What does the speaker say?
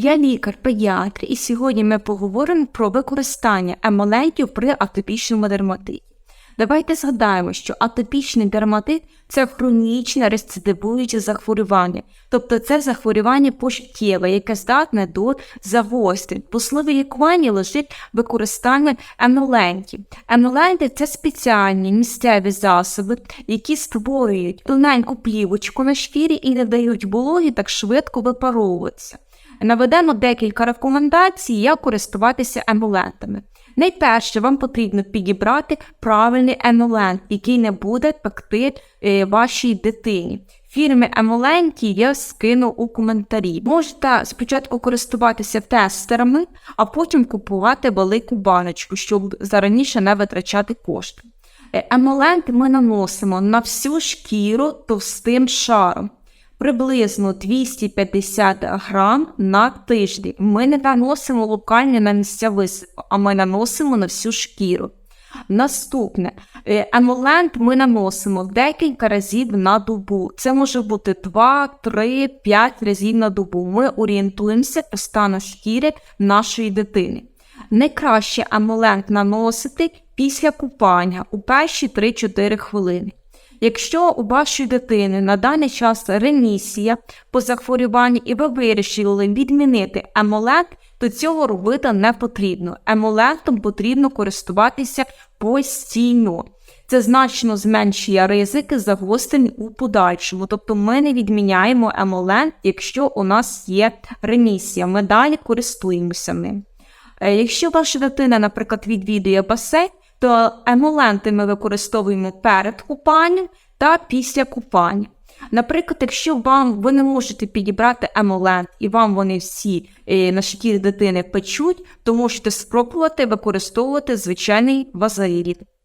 Я лікар-педіатр, і сьогодні ми поговоримо про використання емолентів при атопічному дерматиті. Давайте згадаємо, що атопічний дерматит це хронічне рецидивуюче захворювання, тобто це захворювання пожиттєве, яке здатне до загострень. В основі лікування лежить використання емолентів. Емоленти це спеціальні місцеві засоби, які створюють тоненьку плівочку на шкірі і не дають вологі так швидко випаровуватися. Наведемо декілька рекомендацій, як користуватися емолентами. Найперше, вам потрібно підібрати правильний емолент, який не буде пекти е, вашій дитині. Фірми емоленті я скину у коментарі. Можете спочатку користуватися тестерами, а потім купувати велику баночку, щоб зараніше не витрачати кошти. Е, Емолент ми наносимо на всю шкіру товстим шаром приблизно 250 грам на тиждень. Ми не наносимо локально на місця висипу, а ми наносимо на всю шкіру. Наступне Е, емолент ми наносимо декілька разів на добу. Це може бути 2, 3, 5 разів на добу. Ми орієнтуємося по стану шкіри нашої дитини. Найкраще емолент наносити після купання у перші 3-4 хвилини. Якщо у вашої дитини на даний час ремісія по захворюванню і ви вирішили відмінити емолент, то цього робити не потрібно. Емолентом потрібно користуватися постійно. Це значно зменшує ризики загострень у подальшому. Тобто ми не відміняємо емолент, якщо у нас є ремісія. Ми далі користуємося ним. Е, Якщо ваша дитина, наприклад, відвідує басейн, то емоленти ми використовуємо перед купанням та після купання. Наприклад, якщо вам ви не можете підібрати емолент і вам вони всі е, на шкірі дитини печуть, то можете спробувати використовувати звичайний вазелін.